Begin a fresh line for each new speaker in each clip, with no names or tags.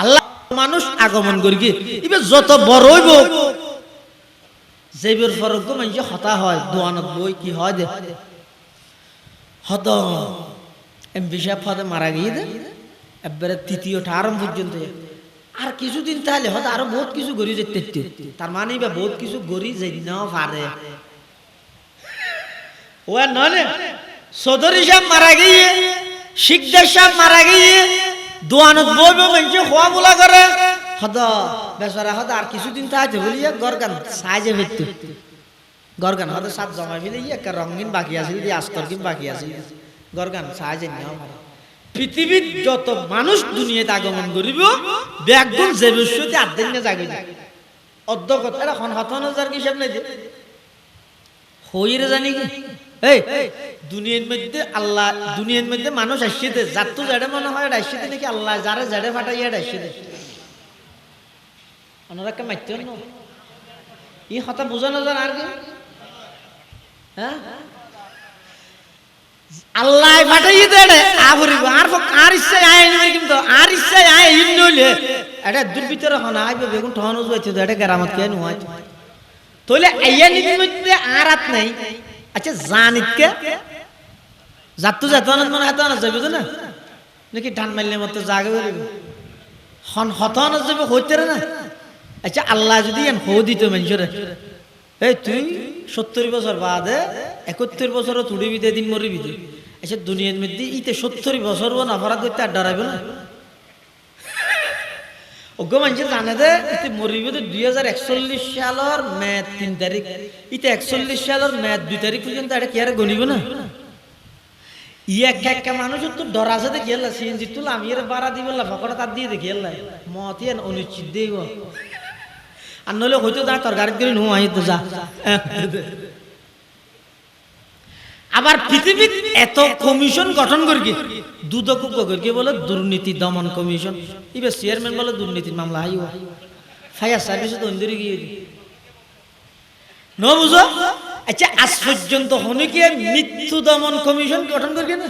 আল্লাহ মানুষ আগমন করি কি? এবার যত বড় হইব ফরক মানুষ হতা হয়, দোয়ানত বই কি হয় দে? হত। হতে মারা গিয়ে আরম্ভ পর্যন্ত আর কিছুদিন তাহলে আরও বহুত কিছু গড়ি যেতে তার মানে বহুত কিছু গড়ি যে নাও পারে। ও নয় চৌধুরী সাহেব মারা গিয়ে সাহেব মারা গিয়ে দোয়ানত বইব মানুষ খোয়া বোলা করে হদ বেচারা হদ আর কিছুদিন তাহলে বলিয়া গরগান সাহায্যে ভিত্তি গরগান হদ সাত জমাই ফেলে একটা রঙিন বাকি আছিল দিয়ে আস্তর কিন বাকি আছিল। গরগান সাহায্যে নেওয়া পারে পৃথিবীর যত মানুষ দুনিয়াতে আগমন করিব ব্যাগুন যে বিশ্বতে আর্ধেক না জাগি অর্ধ কথা হাজার কি হিসাব নাই হইরে জানি কি? এই, দুনিয়ার মধ্যে আল্লাহ, দুনিয়ার মধ্যে মানুষ আসছে যার তো জাডে মনে হয় আসছে নাকি আল্লাহ, যারে জাডে ফাটাই এটা আসছে ওনারাকে মারতে ই হতা বুঝা না জান আর কি? হ্যাঁ? আল্লাহ ফাটাই দেড়ে আবরিব আর আর ইচ্ছায় আয় নিবে কিন্তু, আর ইচ্ছায় আয় ইন এটা দুর্বিতর হনা আইবে বেগুন ঠহন উজবাইতে এটা কেরামত কে নুয়াই তইলে আইয়া নিবি মধ্যে আর আত নাই আচ্ছা জানিতকে যাত্তু যেতন মানে হেতন যাবে তো না নাকি ধান মারলে মতো জাগে বেরিব হন হতন যাবে হইতে না আচ্ছা আল্লাহ যদি হো দিত মানুষরে এই তুই সত্তর বছর বাদে একাত্তর বছরও তুড়িবি দে দিন মরিবি দে আচ্ছা দুনিয়ার মধ্যে ইতে সত্তর বছর না অপরাধ করতে আর ডরাইবে না অজ্ঞ মানুষ জানে দে ইতে মরিব তো দুই হাজার একচল্লিশ সালের মে তিন তারিখ ইতে একচল্লিশ সালের মে দুই তারিখ পর্যন্ত এটা কি আর গণিব না? এক একটা মানুষ তো ডরা আছে দেখি এল্লা সিএনজি তুল আমি এর বাড়া দিব ফকড়া তার দিয়ে দেখি এল্লা মতি অনুচিত দেব আর নইলে হয়তো যা তোর গাড়ি করে নো আই তো যা। আবার পৃথিবীর এত কমিশন গঠন করি দুদক করি বলে? দুর্নীতি দমন কমিশন। এবার চেয়ারম্যান বলে দুর্নীতির মামলা হাইও ফায়ার সার্ভিসে তো অন্দরে গিয়ে ন বুঝো? আচ্ছা আজ পর্যন্ত হনিকে মৃত্যু দমন কমিশন গঠন করি না?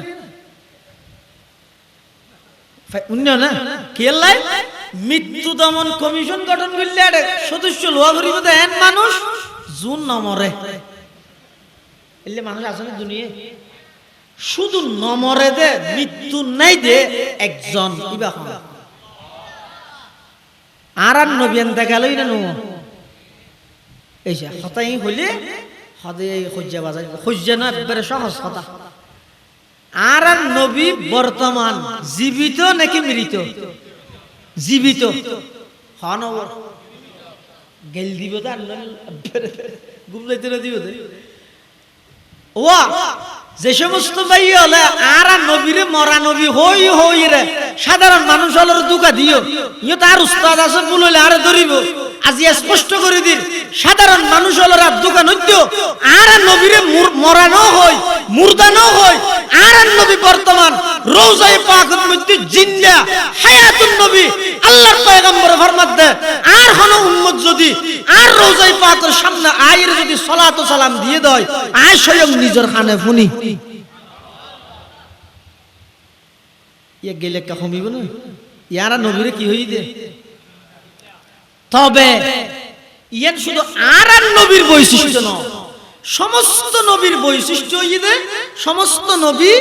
মৃত্যু দমন কমিশন গঠন করলে সদস্য লোয়া করিব দেন মানুষ? জুন নমরে এলে মানুষ না দুনিয়ে শুধু নমরে দে, মৃত্যু নাই দে, একজন ইবা হন আর আর নবীন দেখালই না নো। এই যে হতাই হদে বাজার সজ্জা না একবারে সহজ কথা। আর আর নবী বর্তমান, জীবিত নাকি মৃত? জীবিত। হন গেল দিব দিব তো ও যে সমস্ত ভাই হলে আর নবীর, মরা নবী, হই হই রে। সাধারণ মানুষ হলের দুকা দিও। ইয়ে তার উস্তাদ আছে বুলে আরে ধরিব। আজি স্পষ্ট করে দিন, সাধারণ মানুষ হলের আর দোকান হইতো, আর নবীরে মুর- মরানো হই মুর্দানো হই আর নবী বর্তমান রোজাই পাকের মধ্যে জিন্দা হায়াতুন নবী, আল্লাহর পয়গম্বর ফরমাত দে আর হন উম্মত যদি, আর রোজাই পাকের সামনে আয়ের যদি সালাত ও সালাম দিয়ে দেয়, আয় স্বয়ং নিজের খানে ফুনি ইয়ে গেলে কা কমিব না? ইয়ারা নবীরে কি হই দে তবে ইয়ান শুধু আর আর নবীর বৈশিষ্ট্য নয়, সমস্ত নবীর বৈশিষ্ট্য হই দে সমস্ত নবী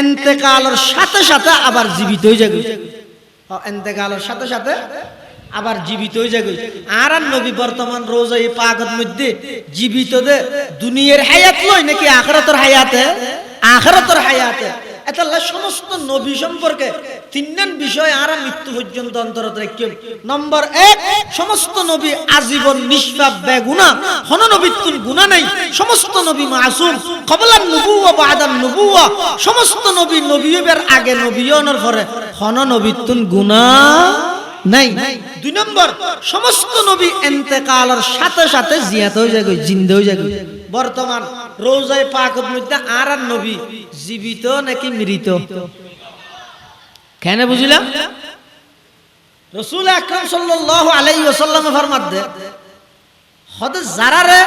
এন্তেকালের সাথে সাথে আবার জীবিত হয়ে যাবে। এন্তেকালের সাথে সাথে আবার জীবিত হয়ে যাবে। আর আর নবী বর্তমান রোজা এই পাগত মধ্যে জীবিত দে দুনিয়ার হায়াত লয় নাকি আখরাতের হায়াতে? আখরাতের হায়াতে। সমস্ত নবী সম্পর্কে তিনজন বিষয় আর মৃত্যু পর্যন্ত অন্তরত নম্বর এক, সমস্ত নবী আজীবন নিষ্পাপ গুণা সমস্ত নবী মাসুম নবুয়া বাদান নবুয়া সমস্ত নবী নবীবের আগে নবীয়নের পরে হন নবীত্তুন গুণা নাই। দুই নম্বর, সমস্ত নবী এন্তেকালের সাথে সাথে জিয়াত হয়ে যাবে, জিন্দে বর্তমান রোজায় পাকত মধ্যে আর নবী জীবিত নাকি মৃত? কেন বুঝলাম রসুল আকরাম সাল্লাল্লাহু আলাইহি ওয়াসাল্লাম হদ জারারে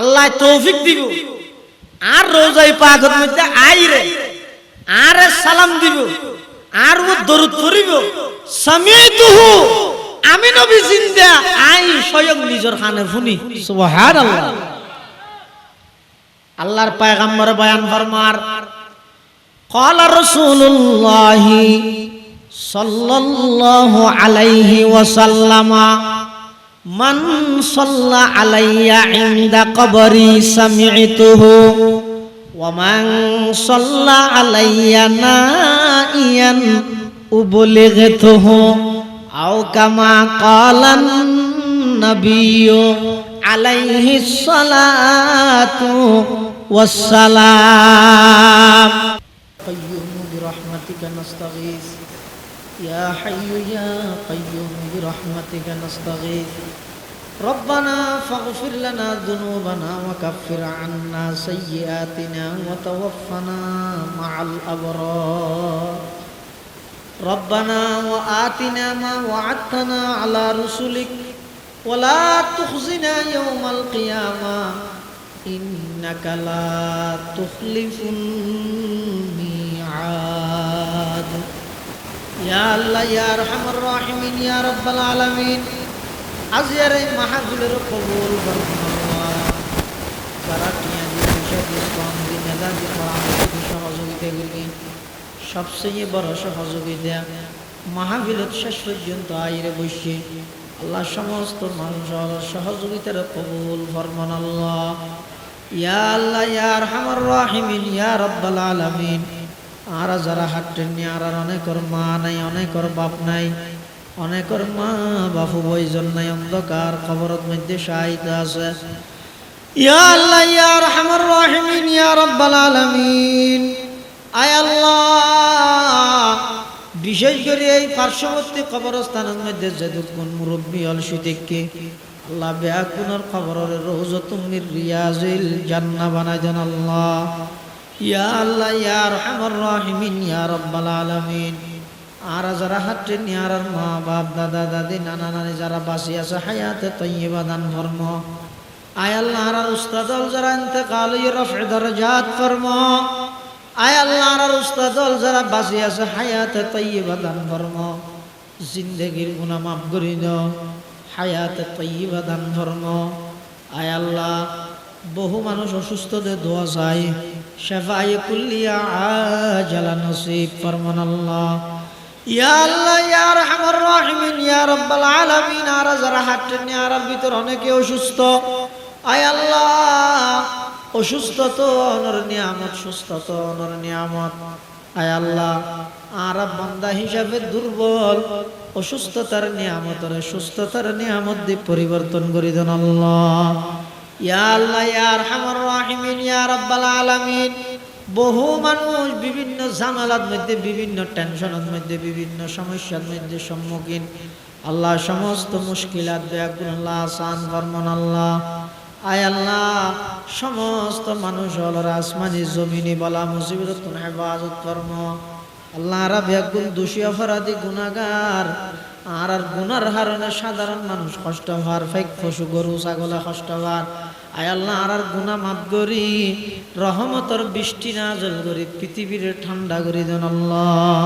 আল্লাহ তৌফিক দিব, আর রোজায় আর সালাম দিব, আর ও দরুদ করিব সামিতুহু আমি নবী জিন্দা, আই স্বয়ং নিজের কানে শুনি সুবহানাল্লাহ। আল্লাহর পায়গাম্বর বয়ান ফরমার, কলা রসুল্লাহ সাল্লাল্লাহু আলাইহি ওয়াসাল্লামা, মান সাল্লা আলাইয়া ইনদা কবরি সামি'তুহু, ওয়া মান সাল্লা আলাইয়া নাইয়ান উবলিগতুহু, আও কামা ক্বালান নাবিয়্যু। عليه الصلاة والسلام. قيوم برحمتك نستغيث. يا حي يا قيوم برحمتك نستغيث. ربنا فاغفر لنا ذنوبنا وكفر عنا سيئاتنا وتوفنا مع الأبرار. ربنا وآتنا ما وعدتنا على رسلك ولا تخزنا يوم القيامة إنك لا تخلف الميعاد يا الله يا أرحم الراحمين يا رب العالمين আজকের এই মাহফিলের কবুল বরকত যারা টিয়া দিয়ে পয়সা দিয়ে কম দিয়ে মেধা দিয়ে পরামর্শ দিয়ে সহযোগিতা করি সবচেয়ে বড় সহযোগিতা মাহফিলত শেষ পর্যন্ত আইরে বসে আল্লাহ সমস্ত মানুষের সহযোগিতার কবুল ফরমান আল্লাহ। ইয়া আল্লাহ, ইয়া রহমান রাহিমিন, ইয়া রব্বাল আলামিন। আর যারা হাঁটেন নি আর অনেকর মা নাই, অনেকর বাপ নাই, অনেকর মা বাপু বইজন নাই, অন্ধকার খবরত মধ্যে সাহিত্য আছে। ইয়া আল্লাহ, ইয়া রহমান রাহিমিন, ইয়া রব্বাল আলামিন। আয় আল্লাহ। বিশেষ করে এই পার্শ্ববর্তী কবরস্থানের মধ্যে যে দুঃখন মুরব্বী অলসিদিককে আল্লাহ বেয়াকুনার খবরের রোজ তুমির রিয়াজিল জান্না বানাই দেন আল্লাহ। ইয়া আল্লাহ, ইয়া রহমান রাহিমিন, ইয়া রব্বাল আলামিন। আর যারা হাটে নিয়ার মা বাপ দাদা, দাদি, নানা, নানি যারা বাসি আছে, হায়াতে তৈবা দান ধর্ম। আয় আল্লাহ, আর উস্তাদল যারা ইন্তেকাল রফে দরজাত ফরম। আয় আল্লাহ, আর উস্তাদল যারা বাসি আছে, হায়াতে তৈবা দান ধর্ম। জিন্দগির গুণা মাফ করি দাও। হায়াতে তৈবা দান ধর্ম। আয় আল্লাহ, বহু মানুষ অসুস্থদের দোয়া যায় শেফাই কুল্লিয়া আজালা নসিব ফরমান আল্লাহ। ইয়া আল্লাহ, ইয়া রহমান রাহিমিন, ইয়া রব্বাল আলামিন, আর যারা হাঁটেন আর ভিতর অনেকে অসুস্থ। আয় আল্লাহ অসুস্থ তো অনর নিয়ামত সুস্থ তো অনর নিয়ামত। আয় আল্লাহ, আর বান্দা হিসাবে দুর্বল, অসুস্থতার নিয়ামতরে, সুস্থতার নিয়ামত দিয়ে পরিবর্তন করি দেন আল্লাহ। ইয়া আল্লাহ, ইয়া রহমান রাহিমিন, ইয়া রব্বাল আলামিন। বহু মানুষ বিভিন্ন ঝামেলার মধ্যে, বিভিন্ন টেনশনের মধ্যে, বিভিন্ন সমস্যার মধ্যে সম্মুখীন। আল্লাহ, সমস্ত মুশকিলাত বেগুন আল্লাহ আসান ফরমান, আল্লাহ। আয় আল্লাহ, সমস্ত মানুষ হলর আসমানি জমিনি, বলা মুসিবত হেফাজত ফরম আল্লাহ রা বেগুন দোষী অপরাধী গুণাগার আর আর গুনার হারণে সাধারণ মানুষ কষ্ট হওয়ার, ফেক পশু গরু, ছাগলে কষ্ট হওয়ার। আয় আল্লাহ, আর আর গুনা মাফ করি, রহমতর বৃষ্টি নাজল করি, পৃথিবীর ঠান্ডা করি দেন আল্লাহ।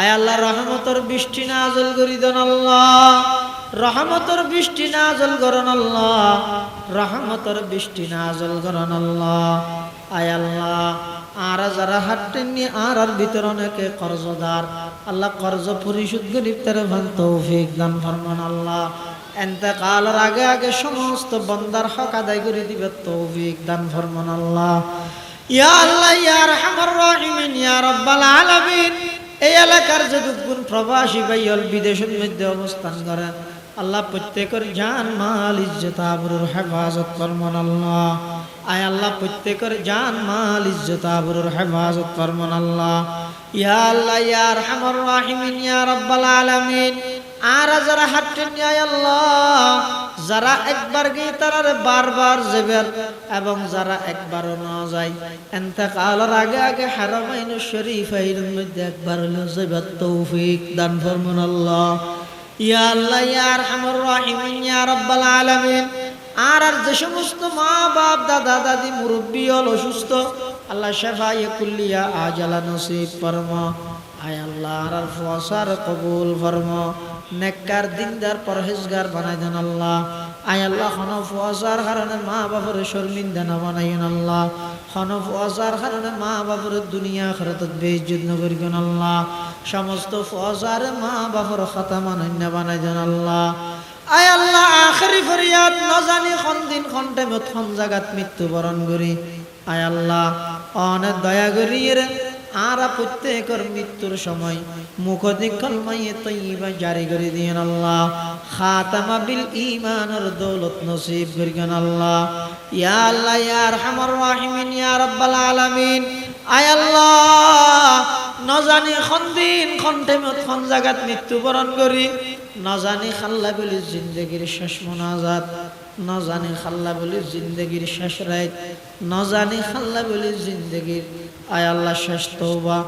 আয় আল্লাহ, রহমতর বৃষ্টি নাজল করি দেন আল্লাহ। রহমতর বৃষ্টি নাজল করন আল্লাহ, রহমতর বৃষ্টি নাজল করন আল্লাহ। আয় আল্লাহ, আর যারা হাঁটেননি আর আর ভিতর অনেকে কর্জদার। আল্লাহ কর্জ পরিশোধ গরিব তারা ভান তৌফিক দান ফরমান আল্লাহ। এতেকালের আগে আগে সমস্ত বন্দার হক আদায় করে দিবে তৌফিক দান ফরমান আল্লাহ। ইয়া আল্লাহ, ইয়া রহমান রাহিমিন, ইয়া রব্বাল আলামিন। এই এলাকার যে দুগুণ প্রবাসী ভাইয়ল বিদেশের মধ্যে অবস্থান করেন আল্লাহ প্রত্যেকের জান, মাল, ইজ্জত, আবরুর হেফাজত ফরমান আল্লাহ। আয় আল্লাহ, প্রত্যেকের জান, মাল, ইজ্জত, আবরুর হেফাজত ফরমান আল্লাহ। ইয়া আল্লাহ, ইয়া রহমান রাহিমিন, ইয়া রব্বাল আলামিন। আর যারা হাঁটেন আল্লাহ, যারা একবার গিয়ে তারা বারবার যাবেন এবং যারা একবারও না যায়। এতেকালের আগে আগে হারামাইন শরীফ মধ্যে একবার হলো যাবার তৌফিক দান ফরমান আল্লাহ। ইয়া আল্লাহ, ইয়া আরহামুর রাহিমিন, ইয়া রাব্বাল আলামিন। আর আর যে সমস্ত মা বাপ দাদা, দাদি, মুরব্বী হল অসুস্থ, আল্লাহ শেফা ইয়ে কুল্লিয়া আজালা নসিব পরমা আয় আল্লাহ, আর ফসার কবুল ফরম। নেককার, দিনদার, পরহেজগার বানাই দেন আল্লাহ। আয় আল্লাহ খন ফসার কারণে মা বাবার শর্মিন্দা না বানাইন আল্লাহ। খন ফসার কারণে মা বাবার দুনিয়া খরত বেইজ্জত নগর গুন আল্লাহ। সমস্ত ফসার মা বাবার খাতা মানান্য বানাই দেন আল্লাহ। আয় আল্লাহ, আখরি ফরিয়াদ ন জানি খন দিন খন টাইমত খন জাগাত মৃত্যুবরণ করি। আয় আল্লাহ, অনেক দয়া করিয়ে আরা প্রত্যেকের মৃত্যুর সময় মুখ দিকল মাইয়ে তৈবা জারি করে দিয়েন আল্লাহ। খাতামা বিল ইমানের দৌলত নসিব করিকেন আল্লাহ। ইয়া আল্লাহ, ইয়া আরহামার রাহিমিন, ইয়া রাব্বাল আলামিন। আয় আল্লাহ নজানি খন দিন খন টাইমত খন জাগাত মৃত্যুবরণ করি। নজানি খাল্লা বলি জিন্দগির শেষ মোনাজাত। নজানি খাল্লা বলি জিন্দগির শেষ রাত নজানি খাল্লা বলি জিন্দগির। আয় আল্লাহ, শেষ তৌবা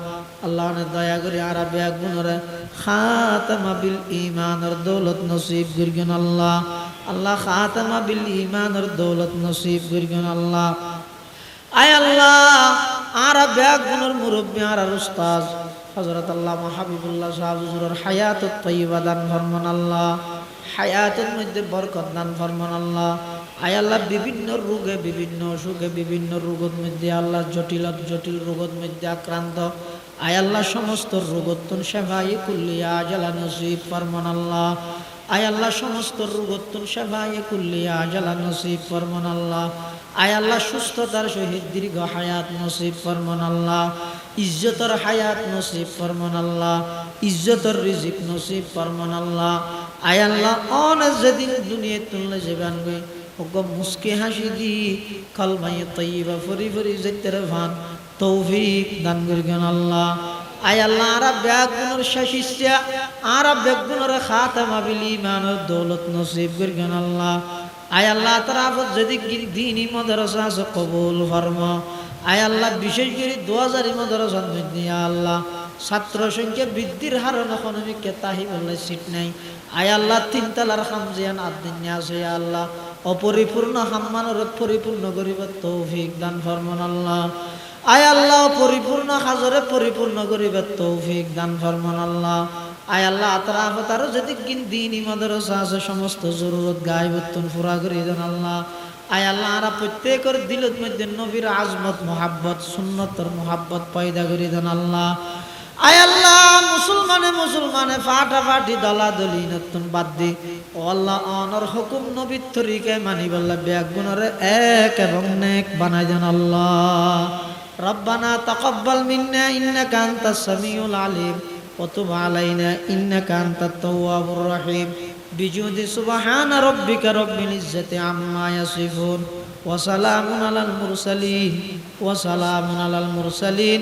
আল্লাহ দয়া করে আর ব্যাগ গুণরে খাতামা বিল ইমানের দৌলত নসিব গুরগুন আল্লাহ। আল্লাহ, খাতামা বিল ইমানের দৌলত নসিব গুরগুন আল্লাহ। আয় আল্লাহ আর ব্যাগ গুণর মুরব্বী আর উস্তাজ হজরত আল্লাহ হাবিবুল্লাহ সাহাবুজুর হায়াত তৈবা দান ফরমান আল্লাহ। হায়াতের মধ্যে বরকত দান ফরমান আল্লাহ। আয় আল্লাহ, বিভিন্ন রোগে, বিভিন্ন অসুখে, বিভিন্ন রোগের মধ্যে আল্লাহ, জটিল জটিল রোগের মধ্যে আক্রান্ত। আয় আল্লাহ, সমস্ত রোগত্তন সেবাই কুল্লিয়া জালা নসিব ফরমান আল্লাহ। আয় আল্লাহ, সমস্ত রোগত্তন সেবাই কুল্লিয়া জালা নসিব ফরমান আল্লাহ। আয় আল্লাহ, সুস্থতার সহিত দীর্ঘ হায়াত নসিব ফরমান আল্লাহ। ইজ্জতর হায়াত নসিব ফরমান আল্লাহ। ইজ্জতর রিজিক নসিব ফরমান আল্লাহ। আয় আল্লাহ অনেক যেদিন দুনিয়া তুললে যাবেন গে ওগো মুস্কি হাসি দি কলমাই তৈবা ফরি ফরি যেতে ভান, তৌফিক দান করিবেন আল্লাহ। আয় আল্লাহ, আরা ব্যাগ গুণর শেষিষ্যা আরা ব্যাগ গুণর খাতামা বিল ইমানের দৌলত নসিব করিবেন আল্লাহ। আয় আল্লাহ, তারা যদি দিনই মদরসা আছে, কবুল ফরমা। আয় আল্লাহ, বিশেষ করে দু হাজার মদরসার মধ্যে আল্লাহ। ছাত্র সংখ্যা বৃদ্ধির হার ইকোনমিককে তাহি বললে সিট নাই। আয় আল্লাহ তিন তালার খামজিয়ান আদিন আছে আল্লাহ। অপরিপূর্ণ হাম্মানের পরিপূর্ণ করিব তৌফিক দান ফরমান আল্লাহ। আয় আল্লাহ পরিপূর্ণ হাজরে পরিপূর্ণ করিব তৌফিক দান ফরমান আল্লাহ। আয় আল্লাহ তারা তারও যদি দিন ইমাদরসা আছে, সমস্ত জরুরত গায়বত্তন ফুরা করি দেন আল্লাহ। আয় আল্লাহ, আরা প্রত্যেকের দিলত মধ্যে নবীর আজমত, মোহাব্বত, সুন্নতর মোহাব্বত পয়দা করি দেন আল্লাহ। আয় আল্লাহ মুসলমানে মুসলমানে ফাটা ফাটি দলা দলি নতুন বাদ দি ও আল্লাহ অনর হুকুম নবীর তরিকে মানি বললা ব্যাগ গুণরে এক এবং নেক বানাই দেন আল্লাহ রব্বানা তাকাব্বাল মিন্না ইন্নাকা আনতাস সামিউল আলিম وتب علينا إنك أنت التواب الرحيم بجود سبحان ربك رب العزة عما يصفون وسلام على المرسلين وسلام على المرسلين